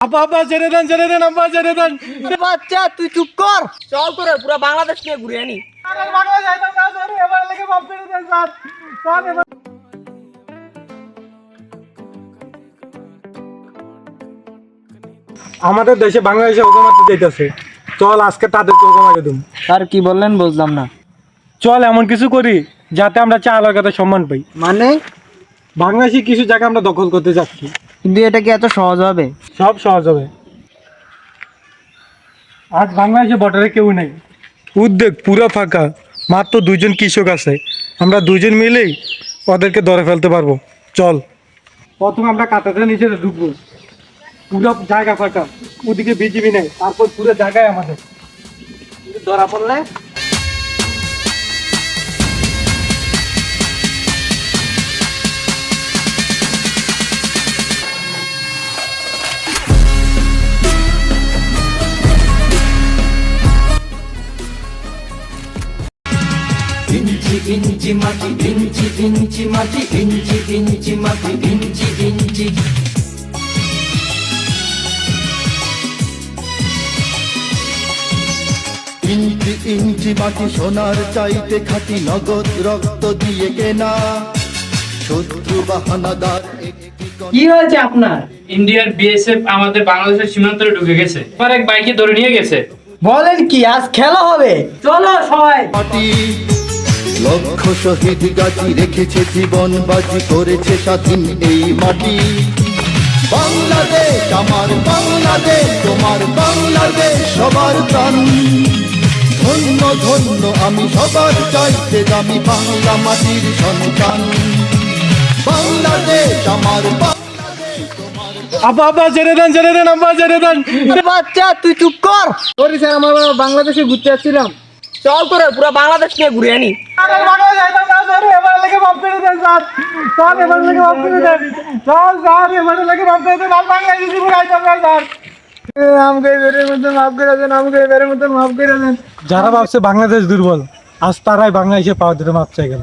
আপা আপা ছেড়ে দেন ছেড়ে দেন আব্বা ছেড়ে দেন। বাচ্চা তুই চুপ কর। চল তোরে পুরো বাংলাদেশ নিয়ে ঘুরে আনি। আমাদের দেশে বাংলাদেশে হুকুম মারতে যাইতেছে। চল আজকে তাদেরকে হুকুম আগে দিম। স্যার কি বললেন বুঝলাম না। চল এমন কিছু করি যাতে আমরা চা এলাকাতে সম্মান পাই। মানে? বাংলাদেশি কিছু জায়গা আমরা দখল করতে যাচ্ছি কিন্তু এটা কি এত সহজ হবে? সব সহজ হবে। আজ বাংলাদেশে বর্ডারে কেউ নেই। উদ্বেগ পুরো ফাঁকা। মাত্র দুজন কৃষক আছে। আমরা দুজন মিলেই ওদেরকে ধরে ফেলতে পারব। চল। প্রথম আমরা কাঁটাটা নিচে ঢুকবো পুরো জায়গা ফাঁকা। ওদিকে বিজিবি নেই। তারপর পুরো জায়গায় আমাদের। ধরা পড়লে ইঞ্চি ইঞ্চি মাটি ইঞ্চি ইঞ্চি মাটি ইঞ্চি ইঞ্চি মাটি ইঞ্চি ইঞ্চি ইঞ্চি ইঞ্চি মাটি সোনার চাইতে খাটি নগদ রক্ত দিয়ে কেনা শত্রু কণা কি হয়েছে আপনার? ইন্ডিয়ার বিএসএফ আমাদের বাংলাদেশের সীমান্তে ঢুকে গেছে। এবার এক বাইকে ধরে নিয়ে গেছে। বলেন কি আজ খেলা হবে। চলো সবাই। লক্ষ শহীদ গাছি রেখেছে জীবন বাজি করেছে স্বাধীন এই মাটি। বাংলাদেশ আমার বাংলাদেশ তোমার বাংলাদেশ সবার প্রাণ। ধন্য ধন্য আমি সবার চাইতে দামি বাংলা মাটির সন্তান। বাংলাদেশ আমার বাংলাদেশ তোমার আপা আপা ছেড়ে দেন ছেড়ে দেন আব্বা ছেড়ে দেন। বাচ্চা তুই চুপ কর। আমরা বাংলাদেশে ঘুরতে যাচ্ছিলাম। চল তোরে পুরো বাংলাদেশ নিয়ে ঘুরে আনি। যারা ভাবছে বাংলাদেশ দুর্বল আজ তারাই বাংলাদেশে পাওয়া দিতে মাপ চাই গেল